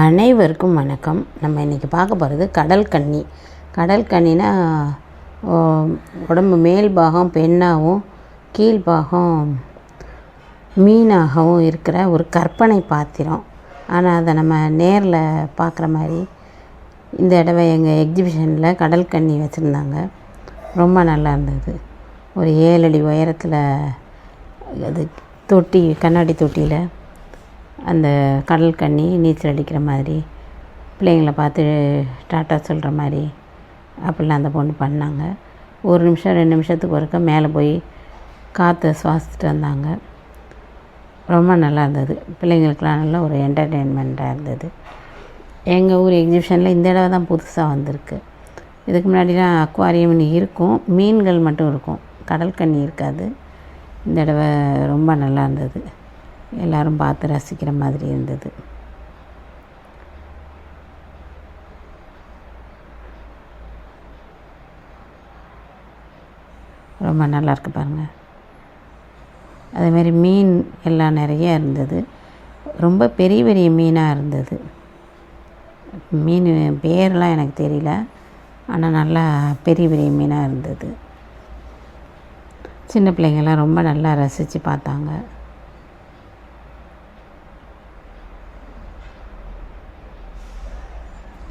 அனைவருக்கும் வணக்கம். நம்ம இன்றைக்கி பார்க்க போகிறது கடல் கன்னி கடல் கன்னினா உடம்பு மேல் பாகம் பெண்ணாகவும் கீழ்பாகம் மீனாகவும் இருக்கிற ஒரு கற்பனை பாத்திரம். ஆனால் அதை நம்ம நேரில் பார்க்குற மாதிரி இந்த தடவை எங்கள் எக்ஸிபிஷனில் கடல் கன்னி வச்சுருந்தாங்க. ரொம்ப நல்லா இருந்தது. ஒரு ஏழு அடி உயரத்தில் அது தொட்டி கண்ணாடி தொட்டியில் அந்த கடல் கன்னி நீச்சல் அடிக்கிற மாதிரி பிள்ளைங்களை பார்த்து டாட்டா சொல்கிற மாதிரி அப்படிலாம் அந்த பொண்ணு பண்ணாங்க. ஒரு நிமிஷம் ரெண்டு நிமிஷத்துக்கு ஒருக்க மேலே போய் காற்றை சுவாசிச்சுட்டு வந்தாங்க. ரொம்ப நல்லா இருந்தது. பிள்ளைங்களுக்கெலாம் நல்ல ஒரு என்டர்டெயின்மெண்ட்டாக இருந்தது. எங்கள் ஊர் எக்ஸிபிஷனில் இந்த தடவை தான் புதுசாக வந்திருக்கு. இதுக்கு முன்னாடிலாம் அக்வாரியம் இருக்கும். மீன்கள் மட்டும் இருக்கும். கடல் கன்னி இருக்காது. இந்த தடவை ரொம்ப நல்லா இருந்தது. எல்லாரும் பார்த்து ரசிக்கிற மாதிரி இருந்தது. ரொம்ப நல்லா இருக்குது பாருங்கள் அதேமாரி மீன் எல்லாம் நிறைய இருந்தது. ரொம்ப பெரிய பெரிய மீனாக இருந்தது. மீன் பேரெலாம் எனக்கு தெரியல. ஆனால் நல்லா பெரிய பெரிய மீனாக இருந்தது. சின்ன பிள்ளைங்கள்லாம் ரொம்ப நல்லா ரசித்து பார்த்தாங்க.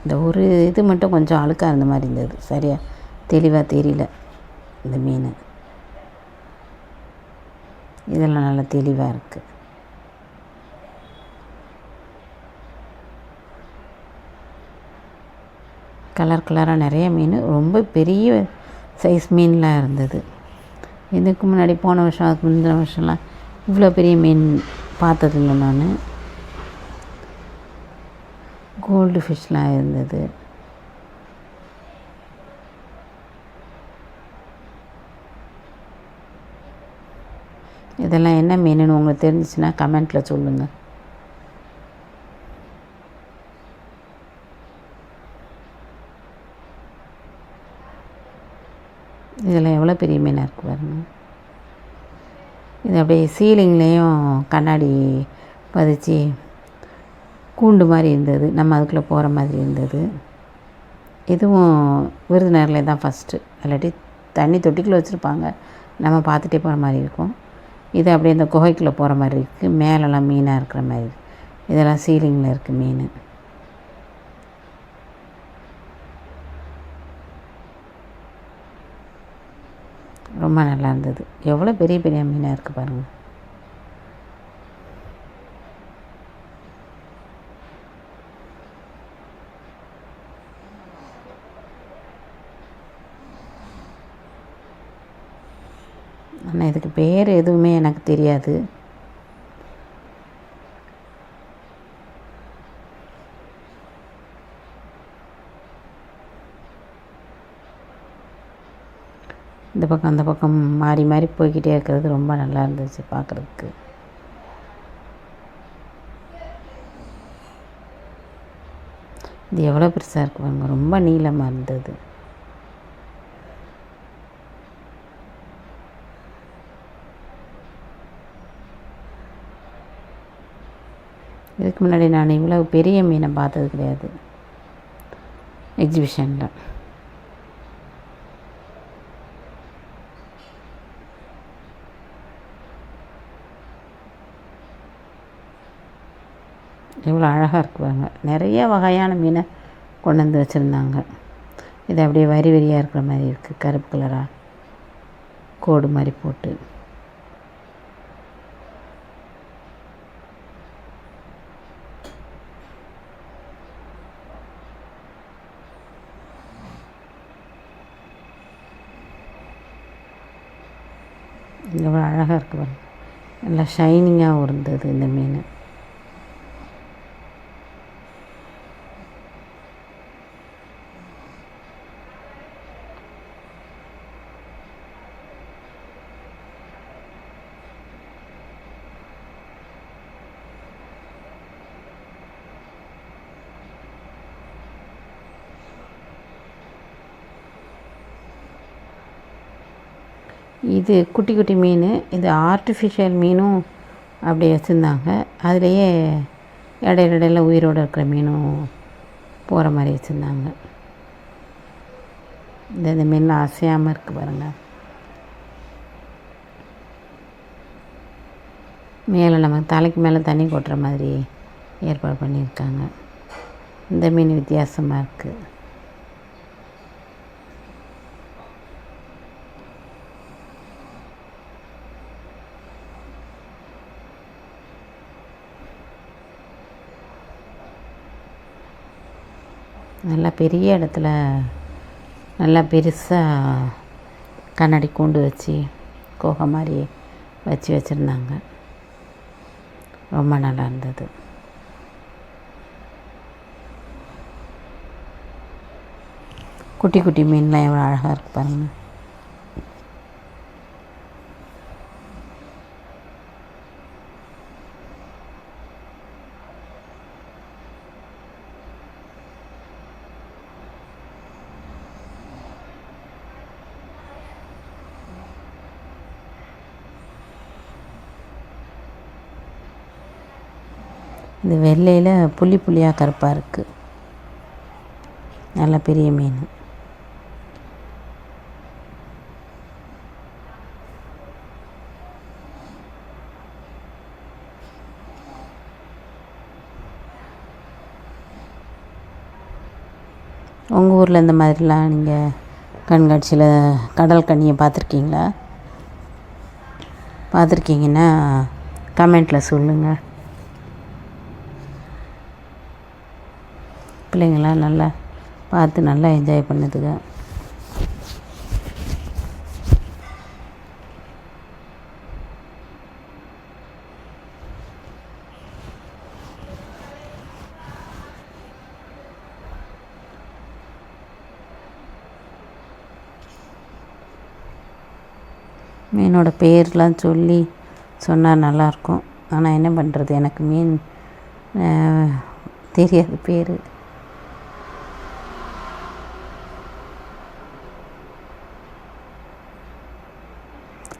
இந்த ஒரு இது மட்டும் கொஞ்சம் அழுக்காக இருந்த மாதிரி இருந்தது. சரியாக தெளிவாக தெரியல இந்த மீன். இதெல்லாம் நல்லா தெளிவாக இருக்குது கலர் கலராக நிறைய மீன். ரொம்ப பெரிய சைஸ் மீன்லாம் இருந்தது. இதுக்கு முன்னாடி போன வருஷம் அதுக்கு முந்தின வருஷம்லாம் இவ்வளோ பெரிய மீன் பார்த்ததில்லை நான். கோல்டு ஃபிஷ்லாம் இருந்தது. இதெல்லாம் என்ன மீனுன்னு உங்களுக்கு தெரிஞ்சிச்சுன்னா கமெண்ட்டில் சொல்லுங்கள் இதெல்லாம் எவ்வளோ பெரிய மீனாக இருக்குது பாருங்க. இது அப்படியே சீலிங்லேயும் கண்ணாடி பதிச்சு கூண்டு மாதிரி இருந்தது. நம்ம அதுக்குள்ளே போகிற மாதிரி இருந்தது. இதுவும் விருதுநகரில் தான் ஃபஸ்ட்டு இல்லாட்டி தண்ணி தொட்டிக்குள்ளே வச்சுருப்பாங்க. நம்ம பார்த்துட்டே போகிற மாதிரி இருக்கும். இது அப்படியே இந்த குகைக்குள்ளே போகிற மாதிரி இருக்குது மேலெல்லாம் மீனாக இருக்கிற மாதிரி. இதெல்லாம் சீலிங்கில் இருக்குது மீன். ரொம்ப நல்லா இருந்தது. எவ்வளோ பெரிய பெரிய மீனாக இருக்குது பாருங்கள் ஆனால் இதுக்கு பேர் எதுவுமே எனக்கு தெரியாது. இந்த பக்கம் அந்த பக்கம் மாறி மாறி போய்கிட்டே இருக்கிறது ரொம்ப நல்லா இருந்துச்சு பார்க்குறதுக்கு. இது எவ்வளோ பெருசாக இருக்கு பாருங்க. ரொம்ப நீளமாக இருந்தது. இதுக்கு முன்னாடி நான் இவ்வளோ பெரிய மீனை பார்த்தது கிடையாது. எக்ஸிபிஷனில் எவ்வளோ அழகாக இருக்குவாங்க. நிறைய வகையான மீனை கொண்டு வந்து வச்சுருந்தாங்க. இது அப்படியே வரி வரியாக இருக்கிற மாதிரி இருக்குது கருப்பு கலராக கோடு மாதிரி போட்டு. எவ்வளோ அழகாக இருக்கு பாருங்க. நல்லா ஷைனிங்காகவும் இருந்தது இந்த மீன். இது குட்டி குட்டி மீன் இது ஆர்டிஃபிஷியல் மீனும் அப்படி வச்சுருந்தாங்க. அதுலேயே இடையில இடையில உயிரோடு இருக்கிற மீனும் போகிற மாதிரி வச்சுருந்தாங்க. இந்த இந்த மீன்லாம் அசையாமல் இருக்குது பாருங்கள் மேலே நமக்கு தலைக்கு மேலே தண்ணி கொட்டுற மாதிரி ஏற்பாடு பண்ணியிருக்காங்க. இந்த மீன் வித்தியாசமாக இருக்குது நல்லா பெரிய இடத்துல நல்லா பெருசாக கண்ணாடி கூண்டு வச்சு கோகை மாதிரி வச்சு வச்சுருந்தாங்க. ரொம்ப நல்லா இருந்தது. குட்டி குட்டி மீன்லாம் எவ்வளோ அழகாக இருக்குது பாருங்கள் இது வெள்ளையில் புள்ளி புள்ளியாக கருப்பாக இருக்குது நல்ல பெரிய மீன். உங்கள் ஊரில் இந்த மாதிரிலாம் நீங்கள் கண்காட்சியில் கடல் கண்ணியை பார்த்துருக்கீங்களா? பார்த்துருக்கீங்கன்னா கமெண்ட்டில் சொல்லுங்கள் பிள்ளைங்களாம் நல்லா பார்த்து நல்லா என்ஜாய் பண்ணுதுங்க. மீனோட பேர்லாம் சொல்லி சொன்னால் நல்லாயிருக்கும் ஆனால் என்ன பண்ணுறது எனக்கு மீன் அஹ், தெரியாது பேர்.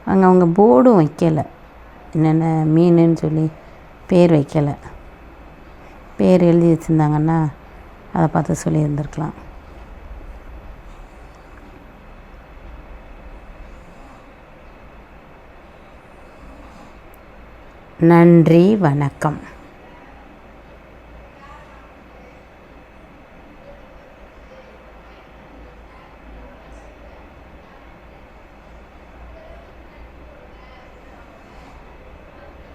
அங்கே அவங்க போர்டும் வைக்கலை. என்னென்ன மீனுன்னு சொல்லி பேர் வைக்கலை. பேர் எழுதி வச்சுருந்தாங்கன்னா அதை பார்த்து சொல்லியிருந்துருக்கலாம். நன்றி வணக்கம்.